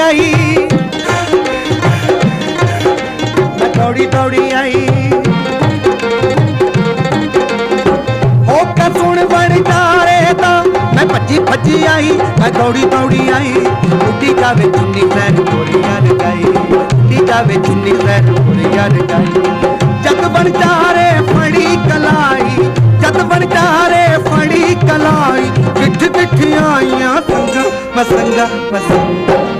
ਆਈ। ਮੈਂ ਦੌੜੀ ਦੌੜੀ ਆਈ। ਮੋਕਾ ਸੁਣ ਬਣ ਤਾਰੇ ਤਾਂ ਮੈਂ ਭੱਜੀ ਭੱਜੀ ਆਈ। ਮੈਂ ਦੌੜੀ ਦੌੜੀ ਆਈ। ਉੱਡੀ ਜਾਵੇ ਚੁੰਨੀ ਸੈਨ ਕੋਰੀਆਂ ਰਜਾਈ ਉੱਡੀ ਜਾਵੇ ਚੁੰਨੀ ਸੈਨ ਕੋਰੀਆਂ ਰਜਾਈ ਜਗ ਬਣ ਤਾਰੇ ਫੜੀ ਕਲਾਈ। ਜਗ ਬਣ ਤਾਰੇ ਫੜੀ ਕਲਾਈ। ਕਿੱਠ ਕਿੱਠ ਆਈਆਂ ਸੰਗਾ ਮਸੰਗਾ ਮਸੰਗਾ